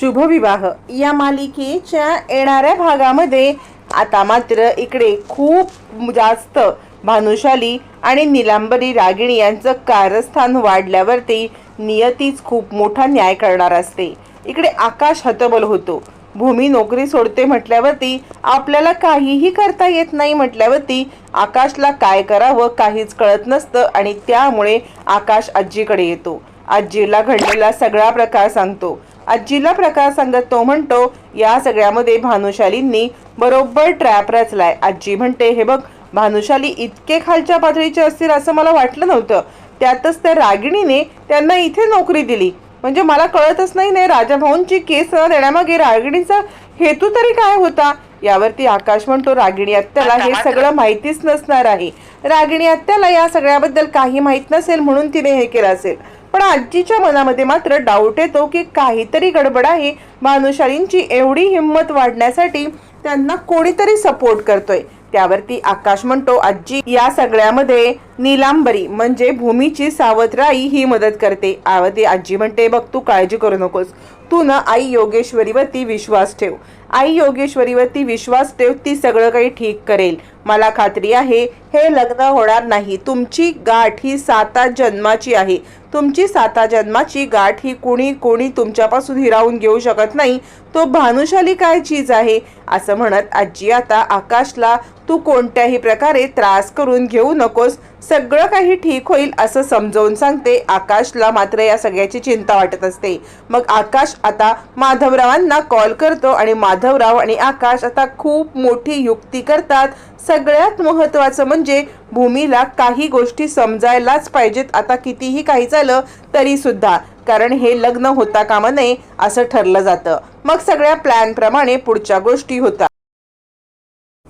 शुभविवाह. या मालिकेच्या येणाऱ्या भागामध्ये आता मात्र इकडे खूप जास्त भानुशाली आणि निलांबरी रागिणी यांचं कारस्थान वाढल्यावरती नियतीच खूप मोठा न्याय करणार असते. इकडे आकाश हतबल होतो. भूमी नोकरी सोडते म्हटल्यावरती आपल्याला काहीही करता येत नाही म्हटल्यावरती आकाशला काय करावं काहीच कळत नसतं आणि त्यामुळे आकाश आजीकडे येतो. आजीला घडलेला सगळा प्रकार सांगतो. आजीला प्रकार सांगत तो म्हणतो या सगळ्यामध्ये भानुशालींनी बरोबर ट्रॅप रचलाय. आजी म्हणते हे बघ भानुशाली इतके खालच्या पातळीचे असतील असं मला वाटलं नव्हतं. त्यातच त्या रागिणीने त्यांना इथे नोकरी दिली. म्हणजे मला कळतच नाही नाही राजाभाऊंची केस न देण्यामागे रागिणीचा हेतू तरी काय होता? यावरती आकाश म्हणतो रागिणी आत्याला हे सगळं माहितीच नसणार आहे. रागिणी आत्याला या सगळ्याबद्दल काही माहीत नसेल म्हणून तिने हे केलं असेल. पण आजीच्या मनामध्ये मात्र डाऊट येतो की काहीतरी गडबड आहे. भानुशालींची एवढी हिंमत वाढण्यासाठी त्यांना कोणीतरी सपोर्ट करतोय. त्यावरती आकाश म्हणतो आजी या सगळ्यामध्ये निलांबरी म्हणजे भूमीची सावत्राई ही मदत करते. आवती आजी म्हणते बघ तू काळजी करू नकोस. तू ना आई योगेश्वरीवरती विश्वास ठेव. आई योगेश्वरीवरती विश्वास ठेव ती सगळं काही ठीक करेल. मला खात्री आहे हे लग्न होणार नाही. तुमची गाठ ही साता जन्माची आहे. तुमची साता जन्माची गाठ ही कुणी कोणी तुमच्यापासून हिरावून घेऊ शकत नाही. तो भानुशाली काय चीज आहे? असं म्हणत आजी आता आकाशला तू कोणत्याही प्रकारे त्रास करून घेऊ नकोस. सगळं काही ठीक होईल असं समजावून सांगते. आकाशला मात्र या सगळ्याची चिंता वाटत असते. मग आकाश आता माधवरावांना कॉल करतो आणि माधवराव आणि आकाश आता खूप मोठी युक्ती करतात. सगळ्यात महत्त्वाचं म्हणजे भूमीला काही गोष्टी समजायलाच पाहिजेत. आता कितीही काही झालं तरी सुद्धा कारण हे लग्न होता कामा नये असं ठरलं जातं. मग सगळ्या प्लॅनप्रमाणे पुढच्या गोष्टी होतात.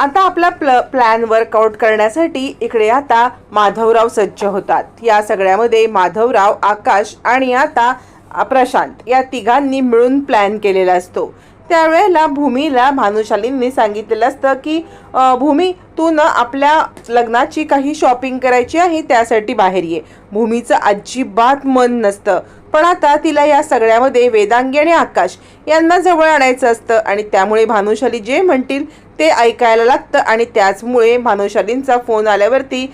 आता आपला प्ल प्लॅन वर्कआउट करण्यासाठी इकडे आता माधवराव सज्ज होतात. या सगळ्यामध्ये माधवराव आकाश आणि आता प्रशांत या तिघांनी मिळून प्लॅन केलेला असतो. त्यावेळेला भूमीला भानुशालींनी सांगितलेलं असतं की भूमी तू न आपल्या लग्नाची काही शॉपिंग करायची आहे त्यासाठी बाहेर ये. भूमीचं अजिबात मन नसतं. पण आता तिला या सगळ्यामध्ये वेदांगी आणि आकाश यांना जवळ आणायचं असतं आणि त्यामुळे भानुशाली जे म्हणतील ते ऐकायला लागतं आणि त्याचमुळे भानुशालींचा फोन आल्यावरती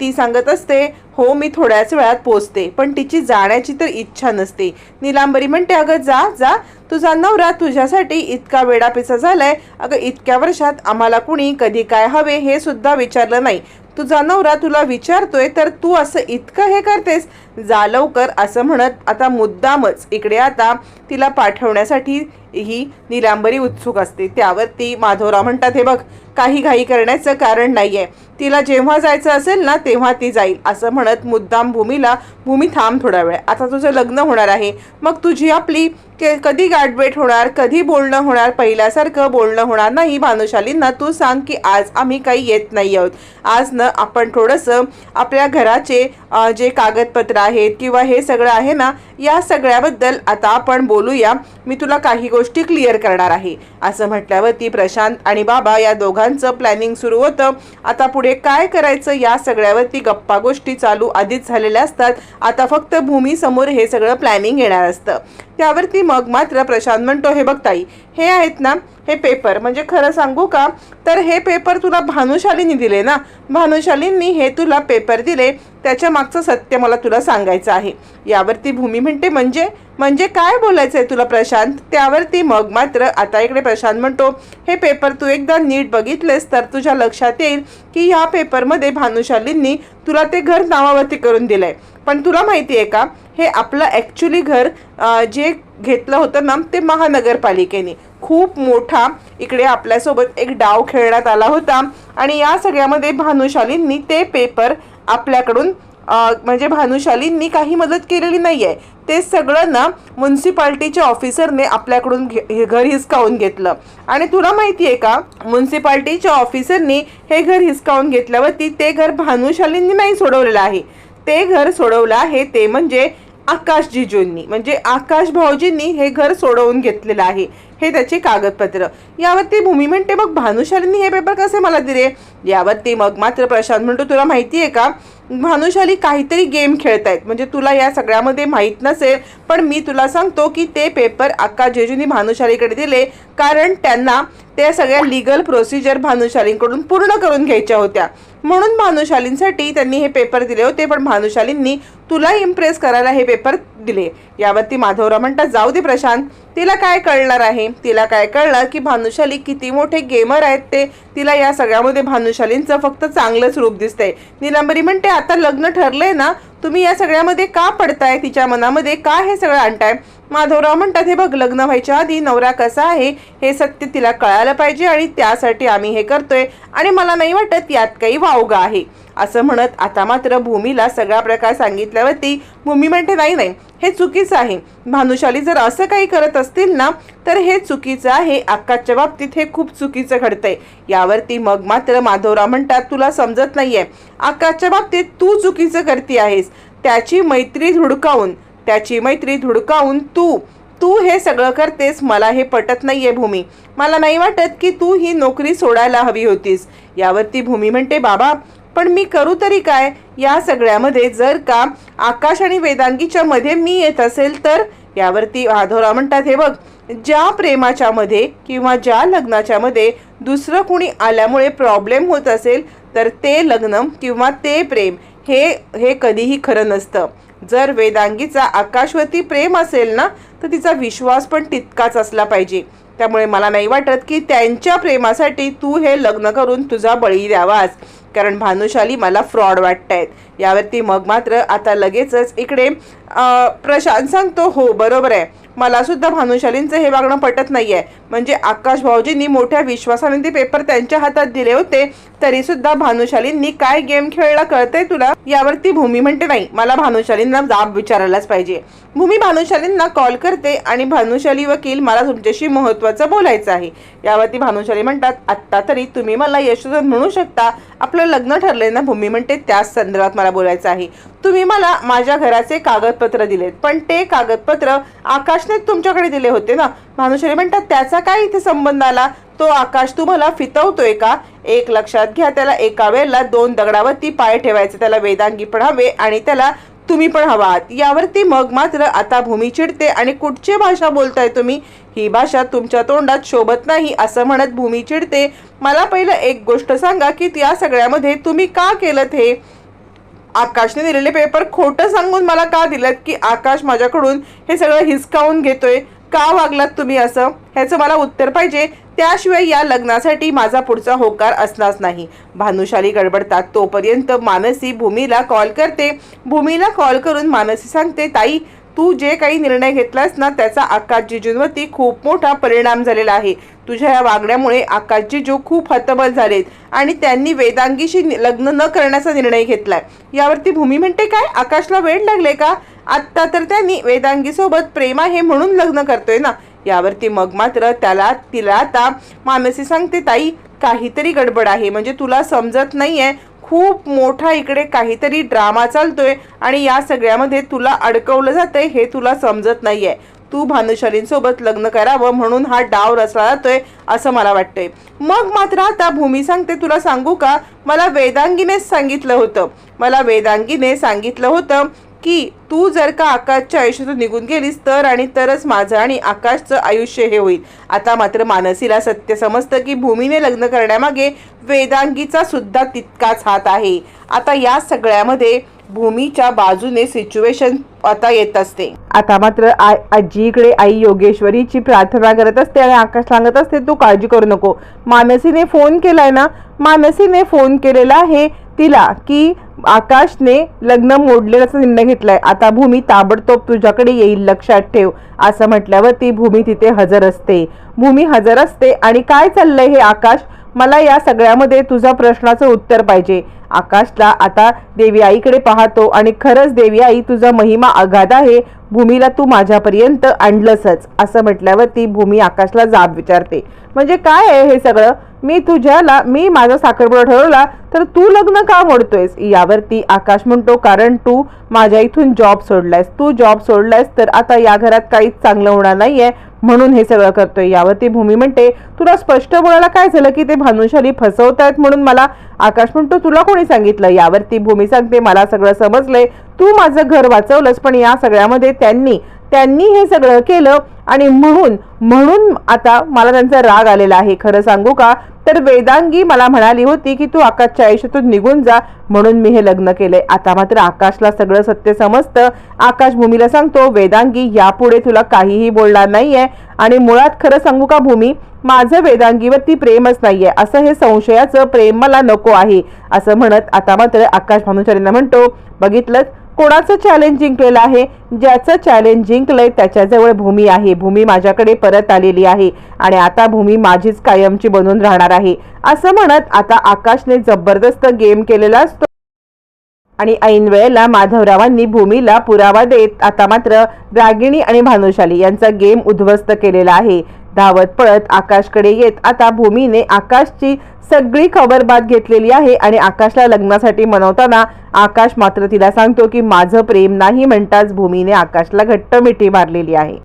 ती सांगत असते हो मी थोड्याच वेळात पोचते पण तिची जाण्याची तर इच्छा नसते. निलांबरी म्हणते अगं जा जा. तुझा नवरा तुझ्यासाठी इतका वेडापिसा झालाय. अगं इतक्या वर्षात आम्हाला कुणी कधी काय हवे हे सुद्धा विचारलं नाही. तुझा नवरा तुला विचारतोय तर तू असं इतकं हे करतेस? जा लवकर असं म्हणत आता मुद्दामच इकडे आता तिला पाठवण्यासाठी ही निलांबरी उत्सुक असते. त्यावर ती माधवराव म्हणतात हे बघ काही घाई करण्याचं कारण नाही आहे तिला जेव्हा जायचं असेल ना तेव्हा ती जाईल असं म्हणत मुद्दाम भूमीला भूमी थांब थोडा वेळ आता तुझं लग्न होणार आहे मग तुझी आपली कधी गाठभेट होणार कधी बोलणं होणार पहिल्यासारखं बोलणं होणार नाही भानुशालींना. तू सांग की आज आम्ही काही येत नाही आहोत. आज न आपण थोडंसं आपल्या घराचे जे कागदपत्र आहेत किंवा हे सगळं आहे ना या सगळ्याबद्दल आता आपण बोलूया. मी तुला काही गोष्टी क्लिअर करणार आहे. असं म्हटल्यावरती प्रशांत आणि बाबा या दोघांचं प्लॅनिंग सुरू होतं. आता पुढे काय करायचं या सगळ्यावरती गप्पा गोष्टी चालू आधीच झालेल्या असतात. आता फक्त भूमीसमोर हे सगळं प्लॅनिंग येणार असतं. त्यावरती मग मात्र प्रशांत म्हणतो हे बघ ताई हे आहेत ना हे पेपर म्हणजे खरं सांगू का? तर हे पेपर तुला भानुशालीनी दिले ना? भानुशालींनी हे तुला पेपर दिले त्याच्या मागचं सत्य मला तुला सांगायचं आहे. यावरती भूमी म्हणते म्हणजे? म्हणजे काय बोलायचं आहे तुला प्रशांत? त्यावरती मग मात्र आता इकडे प्रशांत म्हणतो हे पेपर तू एकदा नीट बघितलेस तर तुझ्या लक्षात येईल की ह्या पेपरमध्ये भानुशालींनी तुला ते घर नावावरती करून दिलंय. पण तुला माहिती आहे का? हे आपलं ॲक्च्युली घर जे घेतलं होतं ना ते महानगरपालिकेने. खूप मोठा इकडे आपल्यासोबत एक डाव खेळण्यात आला होता. आणि या सगळ्यामध्ये भानुशालींनी ते पेपर आपल्याकडून म्हणजे भानुशालींनी काही मदत केलेली नाही आहे ते सगळं ना म्युन्सिपाल्टीच्या ऑफिसरने आपल्याकडून घे हे घर हिसकावून घेतलं. आणि तुला माहिती आहे का म्युन्सिपाल्टीच्या ऑफिसरनी हे घर हिसकावून घेतल्यावरती ते घर भानुशालींनी नाही सोडवलेलं आहे. ते घर सोडवलं आहे ते म्हणजे आकाशजीजूंनी म्हणजे आकाश भाऊजींनी हे घर सोडवून घेतलेलं आहे. हे त्याचे कागदपत्र. यावरती भूमी म्हणते मग भानुशालींनी हे पेपर कसे मला दिले? यावरती मग मात्र प्रशांत म्हणतो तुला माहिती आहे का? भानुशाली काहीतरी गेम खेळतायत. म्हणजे तुला या सगळ्यामध्ये माहीत नसेल पण मी तुला सांगतो की ते पेपर अक्का जेजूंनी भानुशालीकडे दिले. कारण त्यांना त्या सगळ्या लिगल प्रोसिजर भानुशालींकडून पूर्ण करून घ्यायच्या होत्या. म्हणून भानुशालींसाठी त्यांनी हे पेपर दिले होते पण भानुशालींनी तुला इम्प्रेस करायला हे पेपर दिले. यावरती माधवराव म्हणतात जाऊ दे प्रशांत तिला काय कळणार आहे? तिला काय कळलं की भानुशाली किती मोठे गेमर आहेत ते? तिला या सगळ्यामध्ये भानुशालींचं फक्त चांगलंच रूप दिसतंय. निलांबरी म्हणते आता लग्न ठरलंय ना तुम्ही या सगळ्यामध्ये का पडताय? तिच्या मनामध्ये का हे सगळं आणताय? माधवराव म्हणतात हे बघ लग्न व्हायच्या आधी नवरा कसा आहे हे सत्य तिला कळायला पाहिजे आणि त्यासाठी आम्ही हे करतोय आणि मला नाही वाटत यात काही वावगा आहे. असं म्हणत आता मात्र भूमीला सगळा प्रकार सांगितल्यावरती भूमी म्हणते नाही नाही हे चुकीचं आहे. भानुशाली जर असं काही करत असतील ना तर हे चुकीचं आहे. आकाशच्या बाबतीत हे खूप चुकीचं घडतंय. यावरती मग मात्र माधवराव म्हणतात तुला समजत नाहीये. आकाशच्या बाबतीत तू चुकीचं करते आहेस. त्याची मैत्री धुडकावून त्याची मैत्री धुडकावून तू तू हे सगळं करतेस. मला हे पटत नाहीये भूमी. मला नाही वाटत की तू ही नोकरी सोडायला हवी होतीस. यावरती भूमी म्हणते बाबा पण मी करू तरी काय? या सगळ्यामध्ये जर का आकाश आणि वेदांगीच्या मध्ये मी येत असेल तर? यावरती माधवराव म्हणतात हे बघ ज्या प्रेमाच्या मध्ये किंवा ज्या लग्नाच्या मध्ये दुसरं कुणी आल्यामुळे प्रॉब्लेम होत असेल तर ते लग्न किंवा ते प्रेम हे हे कधीही खरं नसतं. जर वेदांगीचा आकाशवरती प्रेम असेल ना तर तिचा विश्वास पण तितकाच असला पाहिजे. त्यामुळे मला नाही वाटत की त्यांच्या प्रेमासाठी तू हे लग्न करून तुझा बळी द्यावास. कारण भानुशाली मला फ्रॉड वाटत आहेत यावरती मग मात्र आता लगेचच इकडे प्रशांत सांगतो हो बरोबर आहे. मला सुद्धा भानुशालींचं हे वागणं पटत नाही आहे म्हणजे आकाश भाऊजींनी मोठ्या विश्वासाने ते पेपर त्यांच्या हातात दिले होते तरी सुद्धा भानुशालींनी काय गेम खेळला कळतंय तुला? यावरती भूमी म्हणते नाही मला भानुशालींना जाब विचारायलाच पाहिजे. भूमी भानुशालींना कॉल करते आणि भानुशाली वकील मला तुमच्याशी महत्वाचं बोलायचं आहे. यावरती भानुशाली म्हणतात आत्ता तरी तुम्ही मला यशोधन म्हणू शकता. आपलं लग्न ठरलंय ना भूमी म्हणते त्याच संदर्भात मला बोलायचं आहे. तुम्ही मला माझ्या घराचे कागदपत्र दिलेत पण ते कागदपत्र आकाशने तुमच्याकडे दिले होते ना. भानुशाली म्हणतात त्याचा काय इथे संबंध आला? तो आकाश तुम्हाला फितवतोय का? एक लक्षात घ्या त्याला एका वेळेला दोन दगडावरती पाय ठेवायचे त्याला वेदांगी पण हवे आणि त्याला तुम्ही पण हवात. यावरती मग मात्र आता भूमी चिडते आणि कुठची भाषा बोलताय तुम्ही? ही भाषा तुमच्या तोंडात शोभत नाही असं म्हणत भूमी चिडते. मला पहिलं एक गोष्ट सांगा की त्या सगळ्यामध्ये तुम्ही का केलं हे? आकाशने दिलेले पेपर खोटं सांगून मला का दिलं की आकाश माझ्याकडून हे सगळं हिसकावून घेतोय? का वागलात तुम्ही असं? ह्याचं मला उत्तर पाहिजे. त्याशिवाय या लग्नासाठी माझा पुढचा होकार असणार नाही. भानुशाली गडबडतात तोपर्यंत मानसी भूमीला कॉल करते. भूमीला कॉल करून मानसी सांगते ताई तू जे काही निर्णय घेतलास ना त्याचा आकाश जिजूंवरती खूप मोठा परिणाम झालेला आहे. तुझ्या या वागण्यामुळे आकाश जिजू खूप हतबल झालेत आणि त्यांनी वेदांगीशी लग्न न करण्याचा निर्णय घेतलाय. यावरती भूमी म्हणते काय? आकाशला वेळ लागले का? आत्ता तर त्यांनी वेदांगीसोबत प्रेम आहे म्हणून लग्न करतोय ना? यावरती मग मात्र त्याला तिला आता मानसी सांगते ताई काहीतरी गडबड आहे. म्हणजे तुला समजत नाही आहे खूप मोठा इकडे काहीतरी ड्रामा चालतोय आणि या सगळ्यामध्ये तुला अडकवलं जातंय हे तुला समजत नाही आहे तू भानुशालींसोबत लग्न करावं म्हणून हा डाव रचला जातोय असं मला वाटतंय. मग मात्र आता भूमी सांगते तुला सांगू का? मला वेदांगीनेच सांगितलं होतं. मला वेदांगीने सांगितलं होतं की तू जर का आकाशच्या आयुष्यातून निघून गेलीस तर आणि तरच माझं आणि आकाशचं आयुष्य हे होईल. आता मात्र मानसीला सत्य समजतं की भूमीने लग्न करण्यामागे वेदांगीचा सुद्धा तितकाच हात आहे. आता या सगळ्यामध्ये भूमीच्या बाजूने सिच्युएशन आता येत असते. आता मात्र आजीकडे आई योगेश्वरीची प्रार्थना करत असते आणि आकाश सांगत असते तू काळजी करू नको. मानसीने फोन केलाय ना? मानसीने फोन केलेला आहे तिला की आकाशने लग्न मोडलेल्याचा निर्णय घेतलाय. आता भूमी ताबडतोब तुझ्याकडे येईल लक्षात ठेव असं म्हटल्यावर ती भूमी तिथे हजर असते. भूमी हजर असते आणि काय चाललंय हे आकाश? मला या सगळ्यामध्ये तुझा प्रश्नाचं उत्तर पाहिजे. आकाशला आता देवी आईकडे पाहतो आणि खरंच देवी आई तुझा महिमा अगाध आहे. भूमीला तू माझ्यापर्यंत आणलंसच असं म्हटल्यावर ती भूमी आकाशला जाब विचारते. म्हणजे काय आहे हे सगळं? मी तुझ्याला मी माझा साखरपुडा ठरवला तर तू लग्न का मोडतोयस? यावरती आकाश म्हणतो कारण तू माझ्या इथून जॉब सोडलायस. तू जॉब सोडलायस तर आता या घरात काहीच चांगलं होणार नाहीये म्हणून हे सगळं करतोय. यावरती भूमी म्हणते तुला स्पष्ट बोलायला काय झालं की ते भानुशाली फसवतायत म्हणून मला? आकाश म्हणतो तुला कोणी सांगितलं? यावरती भूमी सांगते मला सगळं समजलंय. तू माझं घर वाचवलंस पण या सगळ्यामध्ये त्यांनी त्यांनी हे सगळं केलं आणि म्हणून म्हणून आता मला त्यांचा राग आलेला आहे. खरं सांगू का? तर वेदांगी मला म्हणाली होती की तू आकाशच्या आयुष्यातून निघून जा. म्हणून मी हे लग्न केलंय आता मात्र आकाशला सगळं सत्य समजतं. आकाश भूमीला सांगतो वेदांगी यापुढे तुला काहीही बोलणार नाहीये. आणि मुळात खरं सांगू का भूमी? माझं वेदांगीवरती प्रेमच नाहीये. असं हे संशयाचं प्रेम मला नको आहे. असं म्हणत आता मात्र आकाश भानुचारींना म्हणतो बघितलं कोणाचं चॅलेंज जिंकलेलं आहे? ज्याचं चॅलेंज जिंकलंय त्याच्याजवळ भूमी आहे. भूमी माझ्याकडे परत आलेली आहे आणि आता भूमी माझीच कायमची बनून राहणार आहे. असं म्हणत आता आकाशने जबरदस्त गेम केलेला असतो. आणि ऐन वेळेला माधवरावांनी भूमीला पुरावा देत आता मात्र रागिणी आणि भानुशाली यांचा गेम उद्ध्वस्त केलेला आहे. धावत पळत आकाशकडे येत. आता भूमीने आकाशची सगळी खबरबात घेतलेली आहे आणि आकाशला लग्नासाठी मनवताना आकाश मात्र तिला सांगतो की माझं प्रेम नाही म्हणताच भूमीने आकाशला घट्ट मिठी मारलेली आहे.